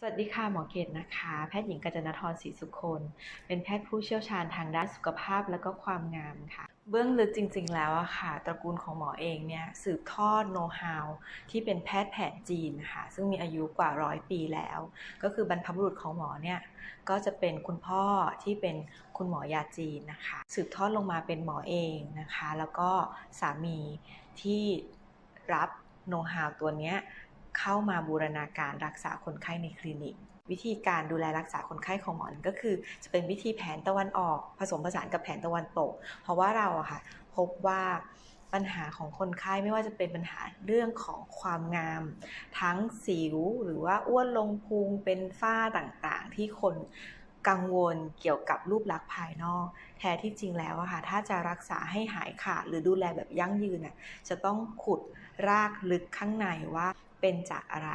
สวัสดีค่ะหมอเกตนะคะ แพทย์หญิงกัญจนทรศรีสุคนเป็นแพทย์ผู้เชี่ยวชาญทางด้านสุขภาพและก็ความงามค่ะ เบื้องลึกจริง ๆ แล้วอะค่ะ ตระกูลของหมอเองเนี่ยสืบทอดโน้ตฮาวที่เป็นแพทย์แผนจีนนะคะซึ่งมีอายุกว่าร้อยปีแล้ว ก็คือบรรพบุรุษของหมอเนี่ยก็จะเป็นคุณพ่อที่เป็นคุณหมอยาจีนนะคะ สืบทอดลงมาเป็นหมอเองนะคะ แล้วก็สามีที่รับโน้ตฮาวตัวเนี้ย เข้ามาบูรณาการรักษาคนไข้ในคลินิก วิธีการดูแลรักษาคนไข้ของหมอนก็คือ จะเป็นวิธีแผนตะวันออก ผสมผสานกับแผนตะวันตก เพราะว่าเราอะค่ะพบว่าปัญหาของคนไข้ไม่ว่าจะเป็นปัญหาเรื่องของความงาม ทั้งสิวหรือว่าอ้วนลงพุงเป็นฝ้าต่างๆ ที่คนกังวลเกี่ยวกับรูปลักษณ์ภายนอก แท้ที่จริงแล้วอะค่ะถ้าจะรักษาให้หายขาดหรือดูแลแบบยั่งยืนน่ะจะต้องขุดรากลึกข้างในว่า เป็นจากอะไร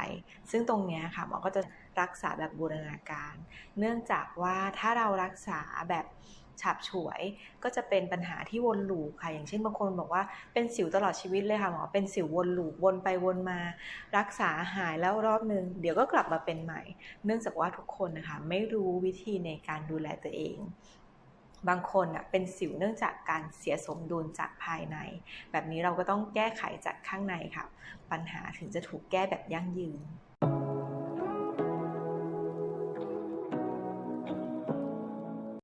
ซึ่งตรงนี้ค่ะหมอก็จะรักษาแบบบูรณาการ เนื่องจากว่าถ้าเรารักษาแบบฉับฉวยก็จะเป็นปัญหาที่วนลูปค่ะ อย่างเช่นบางคนบอกว่าเป็นสิวตลอดชีวิตเลยค่ะหมอเป็นสิววนลูปวนไปวนมา รักษาหายแล้วรอบนึง เดี๋ยวก็กลับมาเป็นใหม่ เนื่องจากว่าทุกคนนะคะไม่รู้วิธีในการดูแลตัวเอง บางคนอะเป็นสิวเนื่องจากการเสียสมดุลจากภายใน แบบนี้เราก็ต้องแก้ไขจากข้างในค่ะ ปัญหาถึงจะถูกแก้แบบยั่งยืน